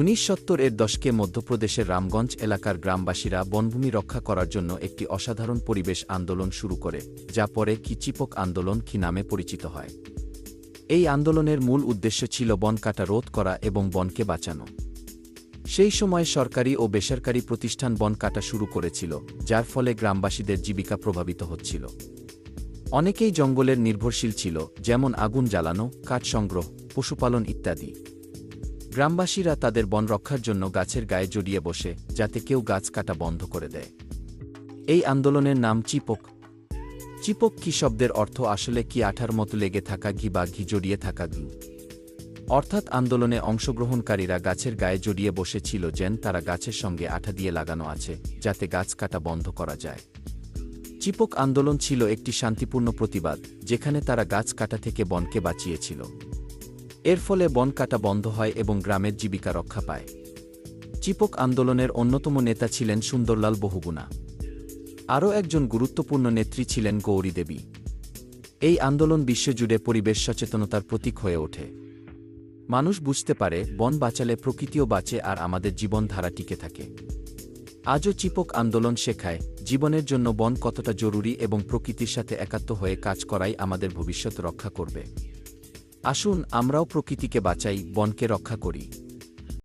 উনিশ সত্তর এর দশকে মধ্যপ্রদেশের রামগঞ্জ এলাকার গ্রামবাসীরা বনভূমি রক্ষা করার জন্য একটি অসাধারণ পরিবেশ আন্দোলন শুরু করে, যা পরে কিচিপক আন্দোলন কি নামে পরিচিত হয়। এই আন্দোলনের মূল উদ্দেশ্য ছিল বন কাটা রোধ করা এবং বনকে বাঁচানো। সেই সময় সরকারি ও বেসরকারি প্রতিষ্ঠান বন কাটা শুরু করেছিল, যার ফলে গ্রামবাসীদের জীবিকা প্রভাবিত হচ্ছিল। অনেকেই জঙ্গলের নির্ভরশীল ছিল, যেমন আগুন জ্বালানো, কাঠ সংগ্রহ, পশুপালন ইত্যাদি। গ্রামবাসীরা তাদের বন রক্ষার জন্য গাছের গায়ে জড়িয়ে বসে, যাতে কেউ গাছ কাটা বন্ধ করে দেয়। এই আন্দোলনের নাম চিপক। চিপক কি শব্দের অর্থ আসলে কি আঠার মতো লেগে থাকা ঘি বা ঘি জড়িয়ে থাকা ঘি? অর্থাৎ আন্দোলনে অংশগ্রহণকারীরা গাছের গায়ে জড়িয়ে বসেছিল যেন তারা গাছের সঙ্গে আঠা দিয়ে লাগানো আছে, যাতে গাছ কাটা বন্ধ করা যায়। চিপক আন্দোলন ছিল একটি শান্তিপূর্ণ প্রতিবাদ, যেখানে তারা গাছ কাটা থেকে বনকে বাঁচিয়েছিল। এর ফলে বন কাটা বন্ধ হয় এবং গ্রামের জীবিকা রক্ষা পায়। চিপক আন্দোলনের অন্যতম নেতা ছিলেন সুন্দরলাল বহুগুণা। আরও একজন গুরুত্বপূর্ণ নেত্রী ছিলেন গৌরী দেবী। এই আন্দোলন বিশ্বজুড়ে পরিবেশ সচেতনতার প্রতীক হয়ে ওঠে। মানুষ বুঝতে পারে, বন বাঁচালে প্রকৃতিও বাঁচে আর আমাদের জীবনধারা টিকে থাকে। আজও চিপক আন্দোলন শেখায়, জীবনের জন্য বন কতটা জরুরি এবং প্রকৃতির সাথে একাত্ম হয়ে কাজ করাই আমাদের ভবিষ্যৎ রক্ষা করবে। আসুন আমরাও প্রকৃতিকে বাঁচাই বনকে রক্ষা করি।